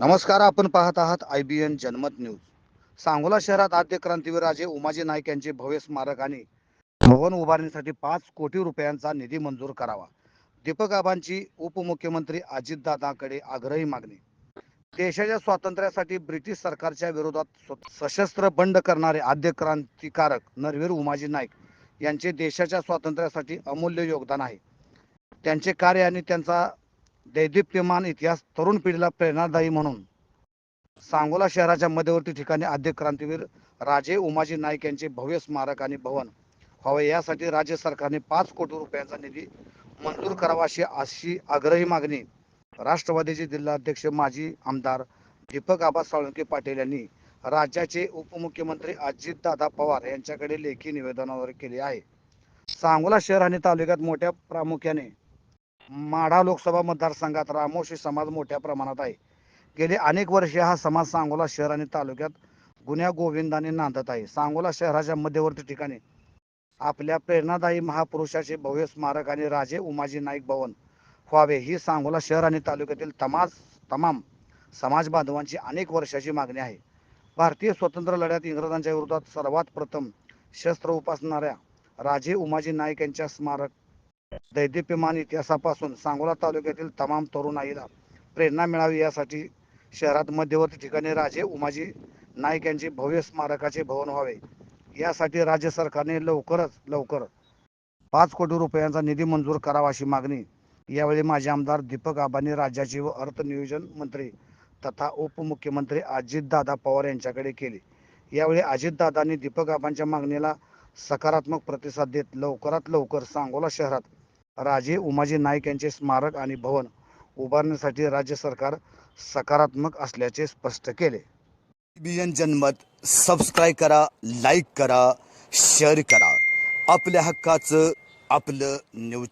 नमस्कार आपण पाहत आहात I B N Janmat news. Sangola शहरात आद्य क्रांतीवीर राजे उमाजी नाईक यांचे भव्य स्मारक आणि भवन उभारणीसाठी पाच कोटी रुपयांचा निधी मंजूर करावा. दीपक आबांची उपमुख्यमंत्री अजितदादांकडे आग्रही मागणी. देशाच्या स्वातंत्र्यासाठी ब्रिटिश सरकारच्या विरोधात सशस्त्र बंड करणारे आद्य क्रांतिकारक नरवीर उमाजी नाईक यांचे देशाच्या स्वातंत्र्यासाठी अमूल्य योगदान आहे. त्यांचे कार्य आणि त्यांचा दैदिप्यमान इतिहास तरुण पिढीला प्रेरणादायी म्हणून. सांगोला शहराच्या मध्यवर्ती ठिकाणी आद्य क्रांतीवीर राजे उमाजी नाईक यांचे भव्य स्मारक आणि भवन व्हावे यासाठी राज्य सरकारने पाच कोटी रुपयांचा निधी मंजूर करावा अशी अशी आग्रही मागणी राष्ट्रवादीचे जिल्हाध्यक्ष माजी आमदार दीपक आबा साळुंके पाटील यांनी राज्याचे उपमुख्यमंत्री अजितदादा पवार यांच्याकडे लेखी निवेदनावर केले आहे. सांगोला शहर आणि तालुक्यात मोठ्या प्रामुख्याने माढा लोकसभा मतदारसंघात रामोशी समाज मोठ्या प्रमाणात आहे. गेले अनेक वर्षे हा समाज सांगोला शहर आणि तालुक्यात गुन्ह्या गोविंदाने नांदत आहे. सांगोला शहराच्या मध्यवर्ती ठिकाणी आपल्या प्रेरणादायी महापुरुषाचे भव्य स्मारक आणि राजे उमाजी नाईक भवन व्हावे ही सांगोला शहर आणि तालुक्यातील तमाज तमाम समाज बांधवांची अनेक वर्षाची मागणी आहे. भारतीय स्वतंत्र लढ्यात इंग्रजांच्या विरोधात सर्वात प्रथम शस्त्र उपासणाऱ्या राजे उमाजी नाईक यांच्या स्मारक दैदिप्यमान इतिहासापासून सांगोला तालुक्यातील तमाम तरुणाईला प्रेरणा मिळावी यासाठी शहरात मध्यवर्ती ठिकाणी राजे उमाजी नाईक यांचे भव्य स्मारकाचे भवन व्हावे. यासाठी राज्य सरकारने लवकरच लवकर पाच कोटी रुपयांचा निधी मंजूर करावा अशी मागणी यावेळी माजी आमदार दीपक आबांनी राज्याचे व अर्थनियोजन मंत्री तथा उपमुख्यमंत्री अजितदादा पवार यांच्याकडे केली. यावेळी अजितदादांनी दीपक आबांच्या मागणीला सकारात्मक प्रतिसाद देत लवकरात लवकर सांगोला शहरात राजे उमाजी नाईक यांचे स्मारक आणि भवन उभारण्यासाठी राज्य सरकार सकारात्मक असल्याचे स्पष्ट केले. बीएन जनमत सबस्क्राईब करा लाईक करा शेअर करा. आपल्या हक्काचं आपलं न्यूज